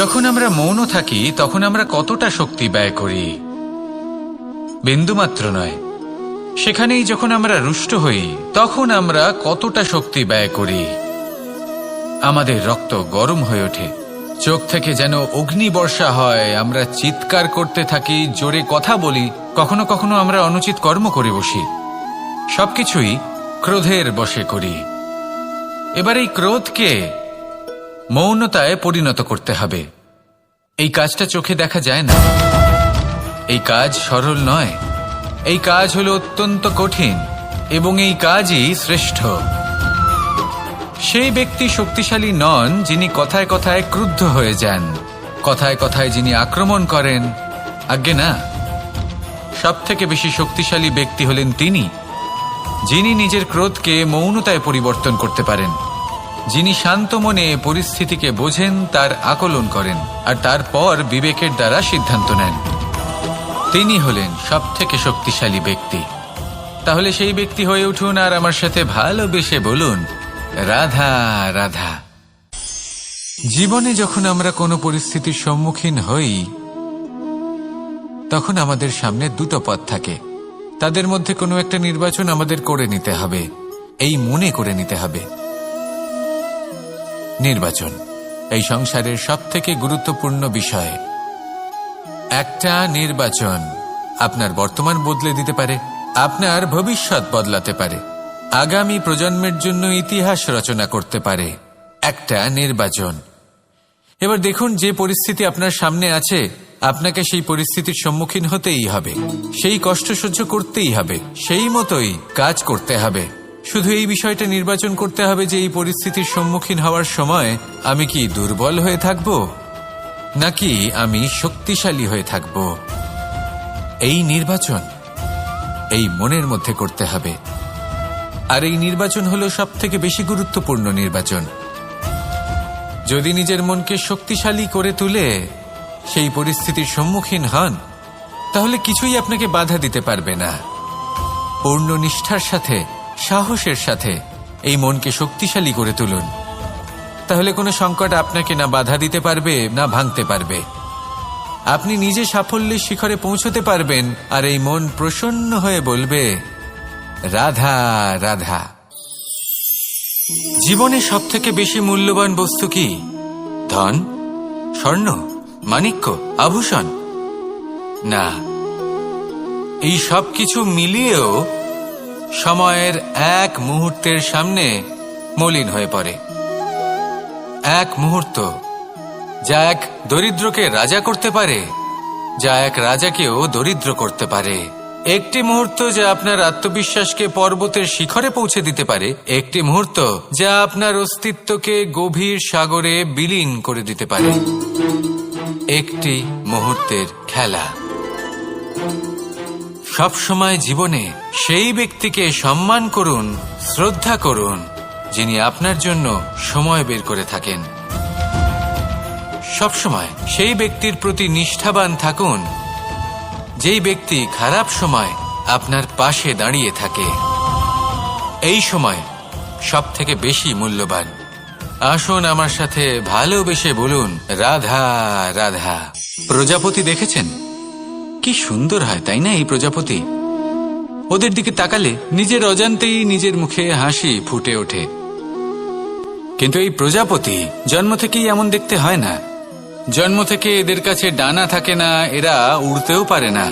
যখন আমরা মৌন থাকি, তখন আমরা কতটা শক্তি ব্যয় করি? বিন্দুমাত্র নয়। সেখানেই যখন আমরা রুষ্ট হই, তখন আমরা কতটা শক্তি ব্যয় করি? আমাদের রক্ত গরম হয়ে ওঠে। চোখ থেকে যেন অগ্নি বর্ষা হয়। আমরা চিৎকার করতে থাকি, জোরে কথা বলি। কখনো কখনো আমরা অনুচিত কর্ম করে বসি। সবকিছুই ক্রোধের বশে করি। এবার এই ক্রোধকে মৌনতায় পরিণত করতে হবে। এই কাজটা চোখে দেখা যায় না। এই কাজ সরল নয়। এই কাজ হলো অত্যন্ত কঠিন এবং এই কাজই শ্রেষ্ঠ। সেই ব্যক্তি শক্তিশালী নন যিনি কথায় কথায় ক্রুদ্ধ হয়ে যান। কথায় কথায় যিনি আক্রমণ করেন, আজ্ঞে না। সব থেকে বেশি শক্তিশালী ব্যক্তি হলেন তিনি, যিনি নিজের ক্রোধকে মৌনতায় পরিবর্তন করতে পারেন। যিনি শান্ত মনে পরিস্থিতিকে বোঝেন, তার আকলন করেন, আর তারপর বিবেকের দ্বারা সিদ্ধান্ত নেন। তিনি হলেন সব থেকে শক্তিশালী ব্যক্তি। তাহলে সেই ব্যক্তি হয়ে উঠুন আর আমার সাথে ভালোবেসে বলুন, রাধা রাধা। জীবনে যখন আমরা কোনো পরিস্থিতির সম্মুখীন হই, তখন আমাদের সামনে দুটো পথ থাকে। তাদের মধ্যে কোনো একটা নির্বাচন আমাদের করে নিতে হবে, এই মনে করে নিতে হবে। নির্বাচন। এই সংসারের সব থেকে গুরুত্বপূর্ণ বিষয়, একটা নির্বাচন আপনার বর্তমান বদলে দিতে পারে, আপনার ভবিষ্যৎ বদলাতে পারে, আগামী প্রজন্মের জন্য ইতিহাস রচনা করতে পারে, একটা নির্বাচন। এবার দেখুন যে পরিস্থিতি আপনার সামনে আছে, আপনাকে সেই পরিস্থিতির সম্মুখীন হতেই হবে, সেই কষ্ট সহ্য করতেই হবে, সেই মতোই কাজ করতে হবে। শুধু এই বিষয়টা নির্বাচন করতে হবে যে এই পরিস্থিতির সম্মুখীন হওয়ার সময় আমি কি দুর্বল হয়ে থাকব? নাকি আমি শক্তিশালী হয়ে থাকব? এই নির্বাচন, এই মনের মধ্যে করতে হবে। আর এই নির্বাচন হলো সব থেকে বেশি গুরুত্বপূর্ণ নির্বাচন। যদি নিজের মনকে শক্তিশালী করে তুলে সেই পরিস্থিতির সম্মুখীন হন, তাহলে কিছুই আপনাকে বাধা দিতে পারবে না। পূর্ণ নিষ্ঠার সাথে সাহসের সাথে এই মনকে শক্তিশালী করে তুলুন। তাহলে কোনো সংকট আপনাকে না বাধা দিতে পারবে, না ভাঙতে পারবে। আপনি নিজে সাফল্যের শিখরে পৌঁছতে পারবেন আর এই মন প্রসন্ন হয়ে বলবে, রাধা রাধা। জীবনে সব থেকে বেশি মূল্যবান বস্তু কি? ধন? স্বর্ণ? মাণিক্য? আভূষণ? না। এই সব কিছু মিলিয়েও সময়ের এক মুহূর্তের সামনে মলিন হয়ে পড়ে। এক মুহূর্ত যা এক দরিদ্রকে রাজা করতে পারে, যা এক রাজাকেও দরিদ্র করতে পারে। একটি মুহূর্ত যা আপনার আত্মবিশ্বাসকে পর্বতের শিখরে পৌঁছে দিতে পারে, একটি মুহূর্ত যা আপনার অস্তিত্বকে গভীর সাগরে বিলীন করে দিতে পারে। একটি মুহূর্তের খেলা। সব সময় জীবনে সেই ব্যক্তিকে সম্মান করুন, শ্রদ্ধা করুন, যিনি আপনার জন্য সময় বের করে থাকেন। সবসময় সেই ব্যক্তির প্রতি নিষ্ঠাবান থাকুন, যেই ব্যক্তি খারাপ সময় আপনার পাশে দাঁড়িয়ে থাকে। এই সময় সব থেকে বেশি মূল্যবান। আসুন আমার সাথে ভালোবেসে বলুন, রাধা রাধা। প্রজাপতি দেখেছেন? কি সুন্দর হয়, তাই না, এই প্রজাপতি? ওদের দিকে তাকালে নিজের অজান্তেই নিজের মুখে হাসি ফুটে ওঠে। কিন্তু এই প্রজাপতি জন্ম থেকেই এমন দেখতে হয় না। জন্ম থেকে এদের কাছে ডানা থাকে না, এরা উড়তেও পারে না।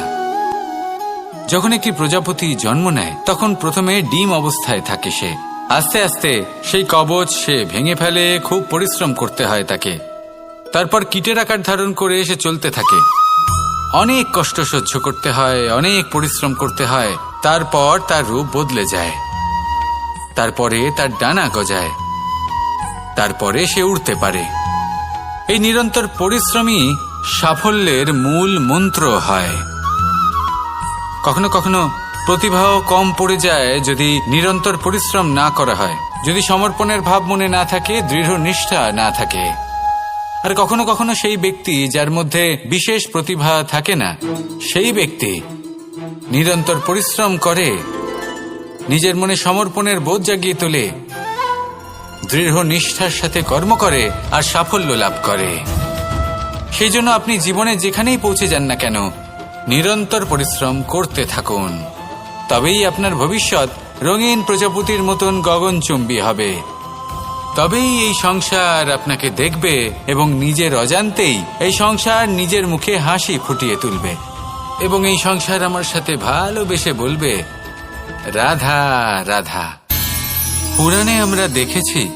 যখন একটি প্রজাপতি জন্ম নেয়, তখন প্রথমে ডিম অবস্থায় থাকে সে। আস্তে আস্তে সেই কবচ সে ভেঙে ফেলে, খুব পরিশ্রম করতে হয় তাকে। তারপর কীটের আকার ধারণ করে সে চলতে থাকে। অনেক কষ্ট সহ্য করতে হয়, অনেক পরিশ্রম করতে হয়, তারপর তার রূপ বদলে যায়। তারপরে তার ডানা গজায়। তারপরে সে উড়তে পারে। এই নিরন্তর পরিশ্রমই সাফল্যের মূল মন্ত্র হয়। কখনো কখনো প্রতিভাও কম পড়ে যায় যদি নিরন্তর পরিশ্রম না করা হয়। যদি সমর্পণের ভাব মনে না থাকে, দৃঢ় নিষ্ঠা না থাকে। আর কখনো কখনো সেই ব্যক্তি যার মধ্যে বিশেষ প্রতিভা থাকে না, সেই ব্যক্তি নিরন্তর পরিশ্রম করে, নিজের মনে সমর্পণের বোধ জাগিয়ে তোলে, দৃঢ় নিষ্ঠার সাথে কর্ম করে আর সাফল্য লাভ করে। সেই জন্য আপনি জীবনে যেখানেই পৌঁছে যান না কেন, নিরন্তর পরিশ্রম করতে থাকুন। তবেই আপনার ভবিষ্যৎ রঙিন প্রজাপতির মতন গগনচুম্বী হবে। তবেই এই সংসার আপনাকে দেখবে এবং নিজের অজান্তেই এই সংসার নিজের মুখে হাসি ফুটিয়ে তুলবে। এবং এই সংসার আমার সাথে ভালোবেসে বলবে, রাধা রাধা। পুরাণে আমরা দেখেছি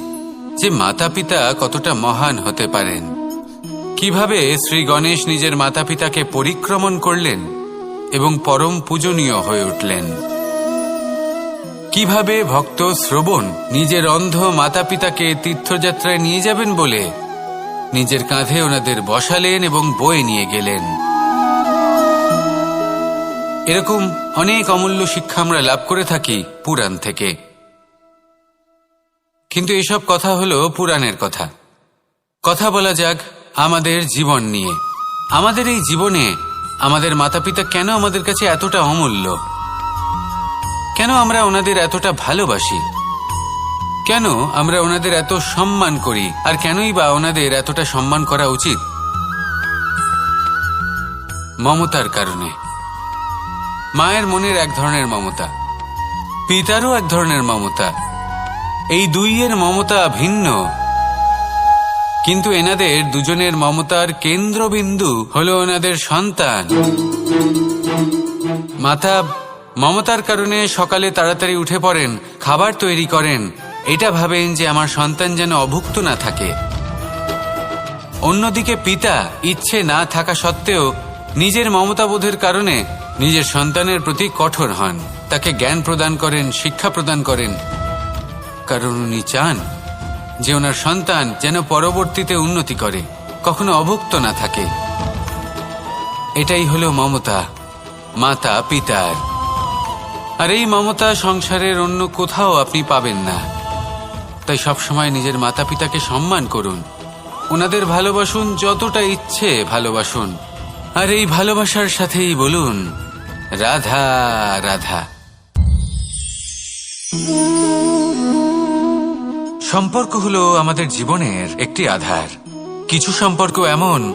যে মাতা পিতা কতটা মহান হতে পারেন। কীভাবে শ্রী গণেশ নিজের মাতা পিতাকে পরিক্রমণ করলেন এবং পরম পূজনীয় হয়ে উঠলেন। কীভাবে ভক্ত শ্রবণ নিজের অন্ধ মাতা পিতাকে তীর্থযাত্রায় নিয়ে যাবেন বলে নিজের কাঁধে ওনাদের বসালেন এবং বয়ে নিয়ে গেলেন। এরকম অনেক অমূল্য শিক্ষা আমরা লাভ করে থাকি পুরাণ থেকে। কিন্তু এসব কথা হলো পুরাণের কথা। কথা বলা যাক আমাদের জীবন নিয়ে। আমাদের এই জীবনে আমাদের মাতা পিতা কেন আমাদের কাছে এতটা অমূল্য? কেন আমরা ওনাদের এতটা ভালোবাসি? কেন আমরা ওনাদের এত সম্মান করি? আর কেনই বা ওনাদের এতটা সম্মান করা উচিত? মমতার কারণে। মায়ের মনের এক ধরনের মমতা। পিতারও এক ধরনের মমতা। এই দুইয়ের মমতা ভিন্ন। কিন্তু এনাদের দুজনের মমতার কেন্দ্রবিন্দু হলো ওনাদের সন্তান। মাতা মমতার কারণে সকালে তাড়াতাড়ি উঠে পড়েন, খাবার তৈরি করেন। এটা ভাবেন যে আমার সন্তান যেন অভুক্ত না থাকে। অন্যদিকে পিতা ইচ্ছে না থাকা সত্ত্বেও নিজের মমতাবোধের কারণে নিজের সন্তানের প্রতি কঠোর হন। তাকে জ্ঞান প্রদান করেন, শিক্ষা প্রদান করেন। কারণ উনি চান যে ওনার সন্তান যেন পরবর্তীতে উন্নতি করে, কখনো অভুক্ত না থাকে। এটাই হলো মমতা মাতা পিতার আর এই মমতা সংসারের অন্য কোথাও আপনি পাবেন না। তাই সবসময় নিজের মাতা পিতাকে সম্মান করুন। ওনাদের ভালোবাসুন যতটা ইচ্ছে ভালোবাসুন। আর এই ভালোবাসার সাথেই বলুন, রাধা রাধা। সম্পর্ক হলো আমাদের জীবনের একটি আধার। কিছু সম্পর্ক এমন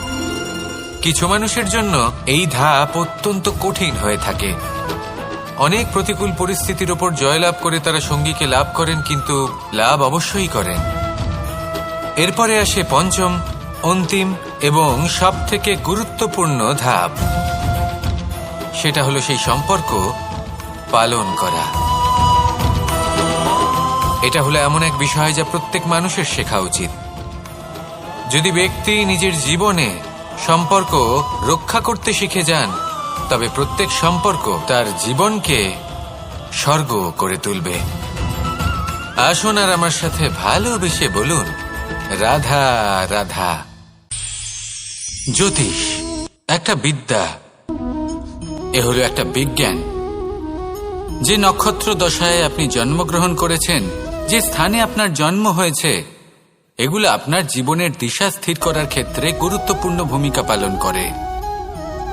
কিছু মানুষের জন্য এই ধাপ অত্যন্ত কঠিন হয়ে থাকে। অনেক প্রতিকূল পরিস্থিতির ওপর জয়লাভ করে তারা সঙ্গীকে লাভ করেন, কিন্তু লাভ অবশ্যই করেন। এরপরে আসে পঞ্চম, অন্তিম এবং সব থেকে গুরুত্বপূর্ণ ধাপ। সেটা হলো সেই সম্পর্ক পালন করা। এটা হলো এমন এক বিষয় যা প্রত্যেক মানুষের শেখা উচিত। যদি ব্যক্তি নিজের জীবনে সম্পর্ক রক্ষা করতে শিখে যান, তবে প্রত্যেক সম্পর্ক তার জীবনকে স্বর্গ করে তুলবে। আসুন আর আমার সাথে ভালোবেসে বলুন, রাধা রাধা। জ্যোতিষ, একটা বিদ্যা, এ হলো একটা বিজ্ঞান। যে নক্ষত্র দশায় আপনি জন্মগ্রহণ করেছেন, যে স্থানে আপনার জন্ম হয়েছে এগুলো আপনার জীবনের দিশা স্থির করার ক্ষেত্রে গুরুত্বপূর্ণ ভূমিকা পালন করে।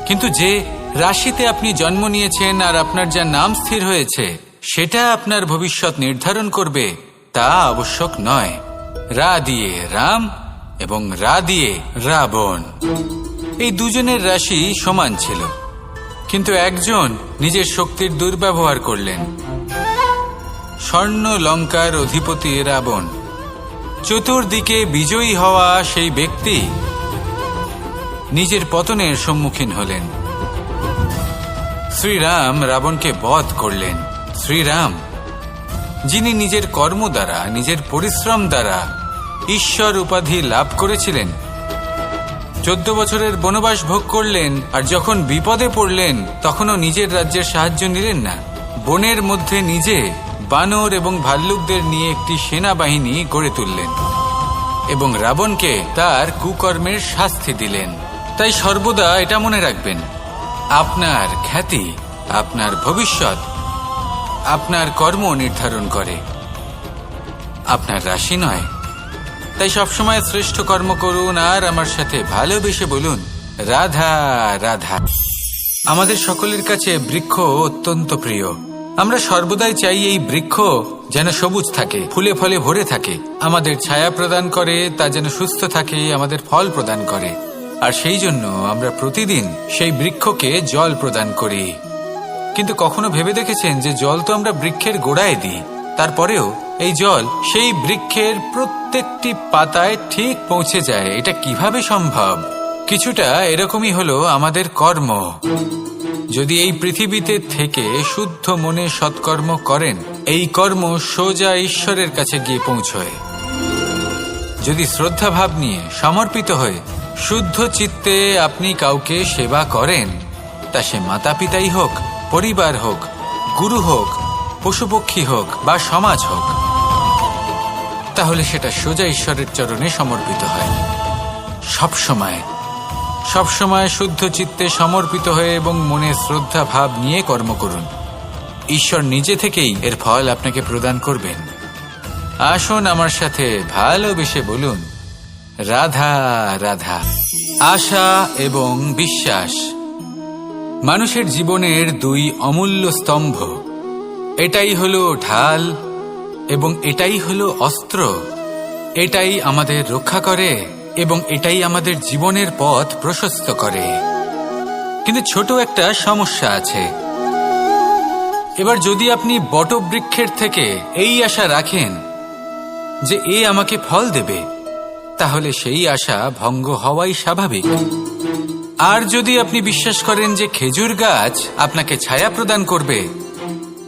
কিন্তু যে রাশিতে আপনি জন্ম নিয়েছেন আর আপনার যা নাম স্থির হয়েছে, সেটা আপনার ভবিষ্যৎ নির্ধারণ করবে, তা আবশ্যক নয়। রা দিয়ে রাম এবং রা দিয়ে রাবণ। এই দুজনের রাশি সমান ছিল। কিন্তু একজন নিজের শক্তির দুর্ব্যবহার করলেন। স্বর্ণ, লঙ্কার অধিপতি রাবণ। চতুর্দিকে বিজয়ী হওয়া সেই ব্যক্তি নিজের পতনের সম্মুখীন হলেন। শ্রীরাম রাবণকে বধ করলেন। শ্রীরাম, যিনি নিজের কর্ম দ্বারা, নিজের পরিশ্রম দ্বারা ঈশ্বর উপাধি লাভ করেছিলেন, চোদ্দ বছরের বনবাস ভোগ করলেন আর যখন বিপদে পড়লেন, তখনও নিজের রাজ্যের সাহায্য নিলেন না। বনের মধ্যে নিজে বানর এবং ভাল্লুকদের নিয়ে একটি সেনাবাহিনী গড়ে তুললেন এবং রাবণকে তার কুকর্মের শাস্তি দিলেন। তাই সর্বদা এটা মনে রাখবেন, আপনার খ্যাতি, আপনার ভবিষ্যৎ, আপনার কর্ম নির্ধারণ করে। আপনার রাশি নয়। তাই সবসময় শ্রেষ্ঠ কর্ম করুন আর আমার সাথে ভালোবেসে বলুন, রাধা রাধা। আমাদের সকলের কাছে বৃক্ষ অত্যন্ত প্রিয়। আমরা সর্বদাই চাই এই বৃক্ষ যেন সবুজ থাকে, ফুলে ফলে ভরে থাকে। আমাদের ছায়া প্রদান করে, তা যেন সুস্থ থাকে, আমাদের ফল প্রদান করে। আর সেই জন্য আমরা প্রতিদিন সেই বৃক্ষকে জল প্রদান করি। কিন্তু কখনো ভেবে দেখেছেন যে জল তো আমরা বৃক্ষের গোড়ায় দিই? তারপরেও এই জল সেই বৃক্ষের প্রত্যেকটি পাতায় ঠিক পৌঁছে যায়। এটা কীভাবে সম্ভব? কিছুটা এরকমই হলো আমাদের কর্ম। যদি এই পৃথিবীতে থেকে শুদ্ধ মনে সৎকর্ম করেন, এই কর্ম সোজা ঈশ্বরের কাছে গিয়ে পৌঁছয়। যদি শ্রদ্ধা ভাব নিয়ে সমর্পিত হয়ে শুদ্ধ চিত্তে আপনি কাউকে সেবা করেন, তা সে মাতা পিতাই হোক, পরিবার হোক, গুরু হোক, পশুপক্ষী হোক বা সমাজ হোক, তাহলে সেটা সোজা ঈশ্বরের চরণে সমর্পিত হয়। সব সময় সব শুদ্ধ চিত্তে সমর্পিত হয়ে এবং মনে শ্রদ্ধা ভাব নিয়ে কর্ম করুন। ঈশ্বর নিজে থেকেই এর ফল আপনাকে প্রদান করবেন। আসুন আমার সাথে ভালোবেসে বলুন, রাধা রাধা। আশা এবং বিশ্বাস। মানুষের জীবনের দুই অমূল্য স্তম্ভ। এটাই হলো ঢাল এবং এটাই হলো অস্ত্র। এটাই আমাদের রক্ষা করে। এবং এটাই আমাদের জীবনের পথ প্রশস্ত করে। কিন্তু ছোট একটা সমস্যা আছে। এবার যদি আপনি বটবৃক্ষের থেকে এই আশা রাখেন যে এ আমাকে ফল দেবে, তাহলে সেই আশা ভঙ্গ হওয়াই স্বাভাবিক। আর যদি আপনি বিশ্বাস করেন যে খেজুর গাছ আপনাকে ছায়া প্রদান করবে,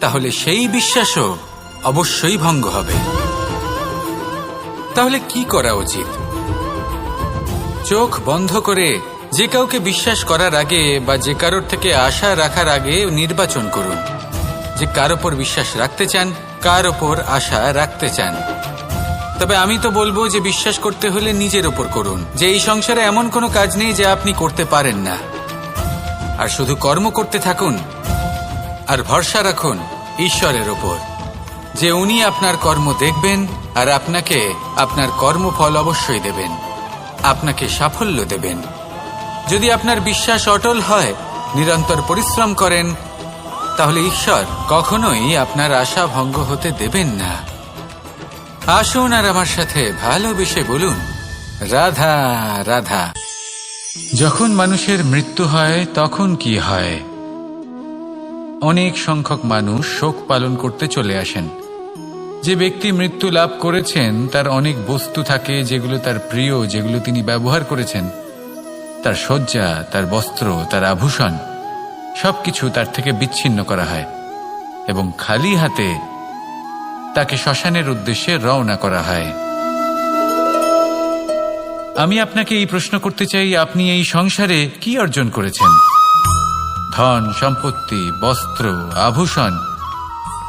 তাহলে সেই বিশ্বাসও অবশ্যই ভঙ্গ হবে। তাহলে কি করা উচিত? চোখ বন্ধ করে যে কাউকে বিশ্বাস করার আগে বা যে কারোর থেকে আশা রাখার আগে নির্বাচন করুন। যে কার ওপর বিশ্বাস রাখতে চান, কার ওপর আশা রাখতে চান। তবে আমি তো বলব যে বিশ্বাস করতে হলে নিজের ওপর করুন। যে এই সংসারে এমন কোনো কাজ নেই যে আপনি করতে পারেন না। আর শুধু কর্ম করতে থাকুন আর ভরসা রাখুন ঈশ্বরের ওপর। যে উনি আপনার কর্ম দেখবেন আর আপনাকে আপনার কর্মফল অবশ্যই দেবেন। আপনাকে সাফল্য দেবেন। যদি আপনার বিশ্বাস অটল হয়, নিরন্তর পরিশ্রম করেন, তাহলে ঈশ্বর কখনোই আপনার আশা ভঙ্গ হতে দেবেন না। আসুন আর আমার সাথে ভালোবেসে বলুন, রাধা রাধা। যখন মানুষের মৃত্যু হয়, তখন কি হয়? অনেক সংখ্যক মানুষ শোক পালন করতে চলে আসেন। যে ব্যক্তি মৃত্যু লাভ করেছেন, তার অনেক বস্তু থাকে যেগুলো তার প্রিয়, যেগুলো তিনি ব্যবহার করেছেন। তার শয্যা, তার বস্ত্র, তার আভূষণ সব কিছু তার থেকে বিচ্ছিন্ন করা হয় এবং খালি হাতে তাকে শ্মশানের উদ্দেশ্যে রওনা করা হয়। আমি আপনাকে এই প্রশ্ন করতে চাই, আপনি এই সংসারে কি অর্জন করেছেন? ধন, সম্পত্তি, বস্ত্র, আভূষণ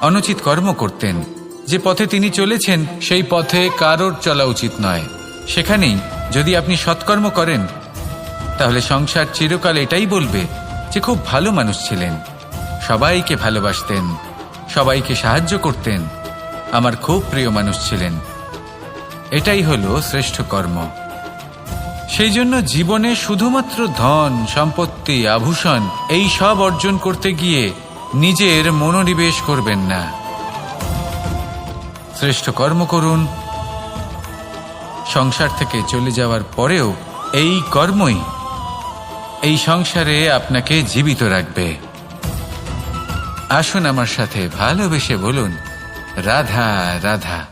অনুচিত কর্ম করতেন। যে পথে তিনি চলেছেন, সেই পথে কারোর চলা উচিত নয়। সেখানেই যদি আপনি সৎকর্ম করেন, তাহলে সংসার চিরকাল এটাই বলবে যে খুব ভালো মানুষ ছিলেন। সবাইকে ভালোবাসতেন, সবাইকে সাহায্য করতেন। আমার খুব প্রিয় মানুষ ছিলেন। এটাই হলো শ্রেষ্ঠ কর্ম। সেই জন্য জীবনে শুধুমাত্র ধন, সম্পত্তি, আভূষণ, এই সব অর্জন করতে গিয়ে নিজের মনোনিবেশ করবেন না। শ্রেষ্ঠ কর্ম করুন। সংসার থেকে চলে যাওয়ার পরেও এই কর্মই এই সংসারে আপনাকে জীবিত রাখবে। আসুন আমার সাথে ভালোবেসে বলুন, রাধা রাধা।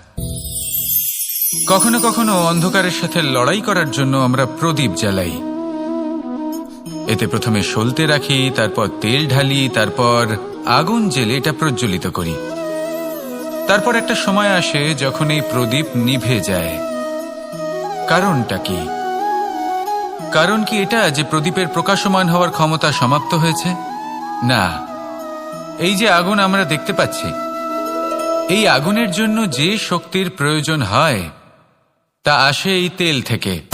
কখনো কখনো অন্ধকারের সাথে লড়াই করার জন্য আমরা প্রদীপ জ্বালাই। এতে প্রথমে সলতে রাখি, তারপর তেল ঢালি, তারপর আগুন জেলে এটা প্রজ্বলিত করি। তারপর একটা সময় আসে যখন এই প্রদীপ নিভে যায়। কারণটা কি? কারণ কি এটা যে প্রদীপের প্রকাশমান হওয়ার ক্ষমতা সমাপ্ত হয়েছে? না। এই যে আগুন আমরা দেখতে পাচ্ছি, এই আগুনের জন্য যে শক্তির প্রয়োজন হয়, তা আসে এই তেল থেকে।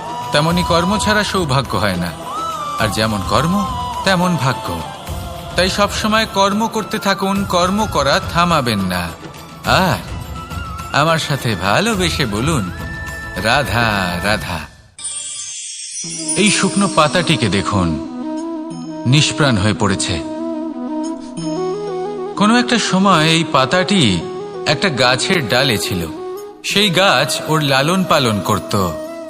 তেমনি কর্ম ছাড়া সৌভাগ্য হয় না। আর যেমন কর্ম, তেমন ভাগ্য। তাই সবসময় কর্ম করতে থাকুন, কর্ম করা থামাবেন না। আর আমার সাথে ভালোবেসে বলুন, রাধা রাধা। এই শুকনো পাতাটিকে দেখুন, নিষ্প্রাণ হয়ে পড়েছে। কোনো একটা সময় এই পাতাটি একটা গাছের ডালে ছিল। সেই গাছ ওর লালন পালন করত।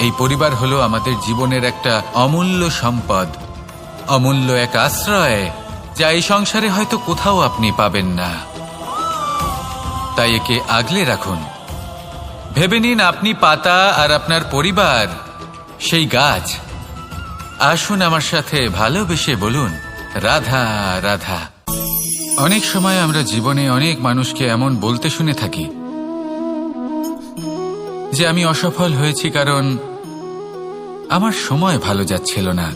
এই পরিবার হলো আমাদের জীবনের একটা অমূল্য সম্পদ, অমূল্য এক আশ্রয়, যা এই সংসারে হয়তো কোথাও আপনি পাবেন না। তাই একে আগলে রাখুন। ভেবে নিন আপনি পাতা আর আপনার পরিবার, সেই গাছ। আসুন আমার সাথে ভালোবেসে বলুন, রাধা রাধা। অনেক সময় আমরা জীবনে অনেক মানুষকে এমন বলতে শুনে থাকি, যে আমি অসফল হয়েছি কারণ আমার সময় ভালো যাচ্ছিল না।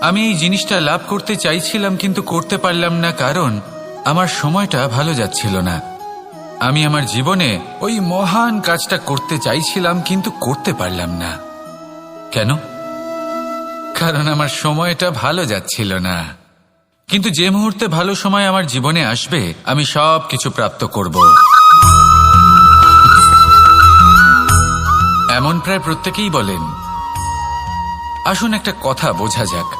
আমি এই জিনিসটা লাভ করতে চাইছিলাম কিন্তু করতে পারলাম না কারণ আমার সময়টা ভালো যাচ্ছিল না। আমি আমার জীবনে ওই মহান কাজটা করতে চাইছিলাম কিন্তু করতে পারলাম না। কেন? কারণ আমার সময়টা ভালো যাচ্ছিল না। কিন্তু যে মুহূর্তে ভালো সময় আমার জীবনে আসবে, আমি সব কিছু প্রাপ্ত করব। এমন প্রায় প্রত্যেকেই বলেন, আসুন একটা কথা বোঝা যাক।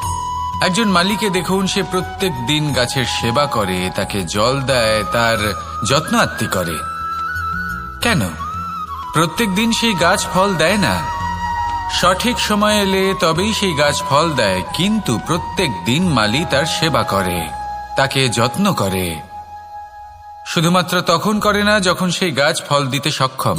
একজন মালিকে দেখুন, সে প্রত্যেক দিন গাছের সেবা করে, তাকে জল দেয়, তার যত্ন আত্মি করে। কেন? প্রত্যেক দিন সেই গাছ ফল দেয় না। সঠিক সময় এলে তবেই সেই গাছ ফল দেয়, কিন্তু প্রত্যেক দিন মালি তার সেবা করে, তাকে যত্ন করে। শুধুমাত্র তখন করে না, যখন সেই গাছ ফল দিতে সক্ষম।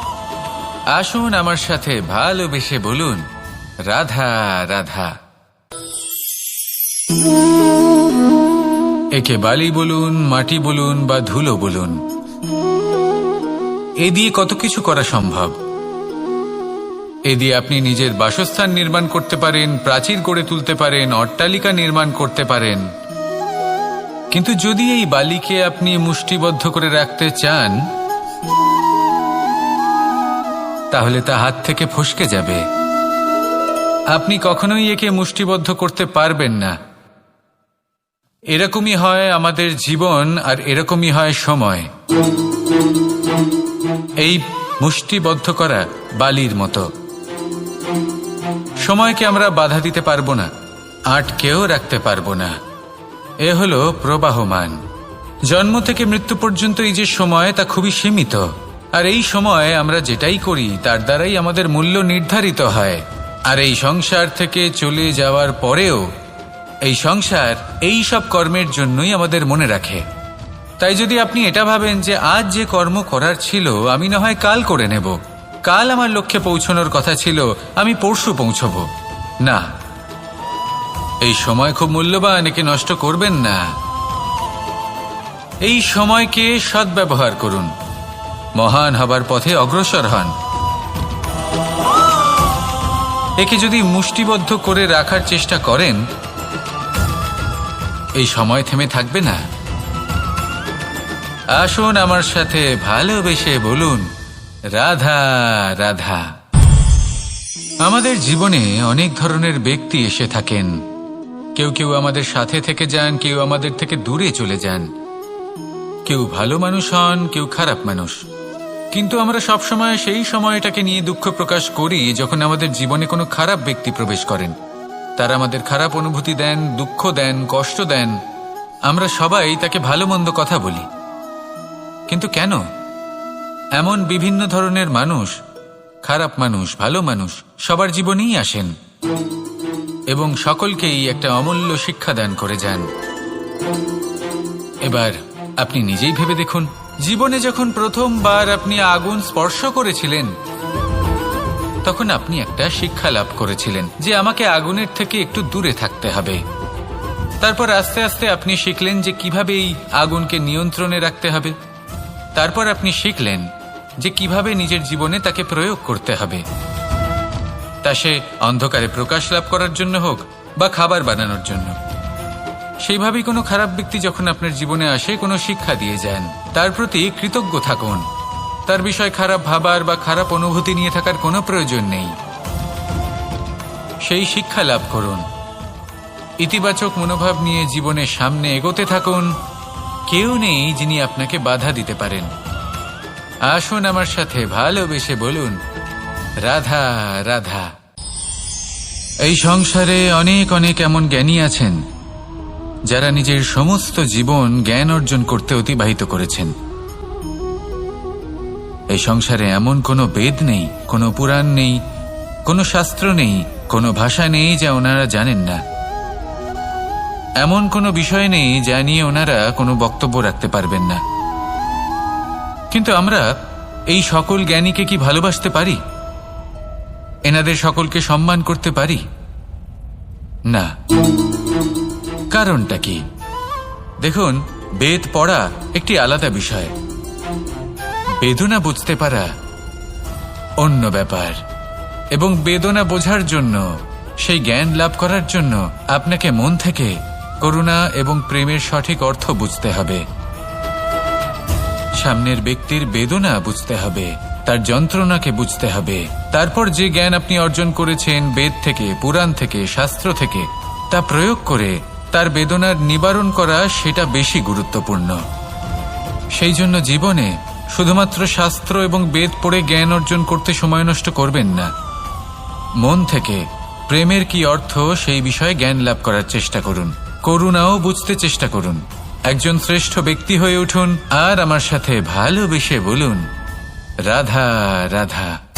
আসুন আমার সাথে ভালোবেসে বলুন, রাধা রাধা। একে বালি বলুন, মাটি বলুন বা ধুলো বলুন। এ দিয়ে কত কিছু করা সম্ভব। এ দিয়ে আপনি নিজের বাসস্থান নির্মাণ করতে পারেন, প্রাচীর গড়ে তুলতে পারেন, অট্টালিকা নির্মাণ করতে পারেন। কিন্তু যদি এই বালিকে আপনি মুষ্টিবদ্ধ করে রাখতে চান তাহলে তা হাত থেকে ফসকে যাবে। আপনি কখনোই একে মুষ্টিবদ্ধ করতে পারবেন না। এরকমই হয় আমাদের জীবন আর এরকমই হয় সময়। এই মুষ্টিবদ্ধ করা বালির মতো। সময়কে আমরা বাধা দিতে পারব না, আটকেও রাখতে পারব না। এ হলো প্রবাহমান। জন্ম থেকে মৃত্যু পর্যন্ত এই যে সময়, তা খুবই সীমিত। আর এই সময় আমরা যেটাই করি, তার দ্বারাই আমাদের মূল্য নির্ধারিত হয়। আর এই সংসার থেকে চলে যাওয়ার পরেও, এই সংসার এই সব কর্মের জন্যই আমাদের মনে রাখে। তাই যদি আপনি এটা ভাবেন যে আজ যে কর্ম করার ছিল, আমি না হয় কাল করে নেব। কাল আমার লক্ষ্যে পৌঁছানোর কথা ছিল, আমি পরশু পৌঁছব। না। এই সময় খুব মূল্যবান, একে নষ্ট করবেন না। এই সময়কে সদ্ব্যবহার করুন। মহান হবার পথে অগ্রসর হন। একে যদি মুষ্টিবদ্ধ করে রাখার চেষ্টা করেন, এই সময় থেমে থাকবে না। আসুন আমার সাথে ভালোবেসে বলুন, রাধা রাধা। আমাদের জীবনে অনেক ধরনের ব্যক্তি এসে থাকেন। কেউ কেউ আমাদের সাথে থেকে যান, কেউ আমাদের থেকে দূরে চলে যান। কেউ ভালো মানুষ হন, কেউ খারাপ মানুষ। কিন্তু আমরা সবসময় সেই সময়টাকে নিয়ে দুঃখ প্রকাশ করি যখন আমাদের জীবনে কোনো খারাপ ব্যক্তি প্রবেশ করেন। তারা আমাদের খারাপ অনুভূতি দেন, দুঃখ দেন, কষ্ট দেন। আমরা সবাই তাকে ভালো মন্দ কথা বলি। কিন্তু কেন? এমন বিভিন্ন ধরনের মানুষ, খারাপ মানুষ, ভালো মানুষ সবার জীবনেই আসেন এবং সকলকেই একটা অমূল্য শিক্ষা দান করে যান। এবার আপনি নিজেই ভেবে দেখুন। জীবনে যখন প্রথমবার আপনি আগুন স্পর্শ করেছিলেন, তখন আপনি একটা শিক্ষা লাভ করেছিলেন যে আমাকে আগুনের থেকে একটু দূরে থাকতে হবে। তারপর আস্তে আস্তে আপনি শিখলেন যে কীভাবে এই আগুনকে নিয়ন্ত্রণে রাখতে হবে। তারপর আপনি শিখলেন যে কীভাবে নিজের জীবনে তাকে প্রয়োগ করতে হবে। তা সে অন্ধকারে প্রকাশ লাভ করার জন্য হোক বা খাবার বানানোর জন্য। সেইভাবেই কোনো খারাপ ব্যক্তি যখন আপনার জীবনে আসে, কোনো শিক্ষা দিয়ে যান। তার প্রতি কৃতজ্ঞ থাকুন। তার বিষয় খারাপ ভাবার বা খারাপ অনুভূতি নিয়ে থাকার কোনো প্রয়োজন নেই। সেই শিক্ষা লাভ করুন। ইতিবাচক মনোভাব নিয়ে জীবনের সামনে এগোতে থাকুন। কেউ নেই যিনি আপনাকে বাধা দিতে পারেন। আসুন আমার সাথে ভালোবেসে বলুন, রাধা রাধা। এই সংসারে অনেক অনেক এমন জ্ঞানী আছেন। যারা নিজের সমস্ত জীবন জ্ঞান অর্জন করতে অতিবাহিত করেছেন। এই সংসারে এমন কোনো বেদ নেই, কোনো পুরাণ নেই, কোনো শাস্ত্র নেই, কোনো ভাষা নেই যা ওনারা জানেন না। এমন কোনো বিষয় নেই যা নিয়ে ওনারা কোনো বক্তব্য রাখতে পারবেন না। কিন্তু আমরা এই সকল জ্ঞানীকে কি ভালোবাসতে পারি? এনাদের সকলকে সম্মান করতে পারি? না। কারণটা কি? দেখুন, বেদ পড়া একটি আলাদা বিষয়। বেদনা বুঝতে পারা অন্য ব্যাপার। এবং বেদনা বোঝার জন্য, সেই জ্ঞান লাভ করার জন্য আপনাকে মন থেকে করুণা এবং প্রেমের সঠিক অর্থ বুঝতে হবে। সামনের ব্যক্তির বেদনা বুঝতে হবে, তার যন্ত্রণাকে বুঝতে হবে। তারপর যে জ্ঞান আপনি অর্জন করেছেন বেদ থেকে, পুরাণ থেকে, শাস্ত্র থেকে, তা প্রয়োগ করে তার বেদনার নিবারণ করা সেটা বেশি গুরুত্বপূর্ণ। সেই জন্য জীবনে শুধুমাত্র শাস্ত্র এবং বেদ পড়ে জ্ঞান অর্জন করতে সময় নষ্ট করবেন না। মন থেকে প্রেমের কি অর্থ সেই বিষয়ে জ্ঞান লাভ করার চেষ্টা করুন। করুণাও বুঝতে চেষ্টা করুন। একজন শ্রেষ্ঠ ব্যক্তি হয়ে উঠুন আর আমার সাথে ভালোবেসে বলুন, রাধা রাধা।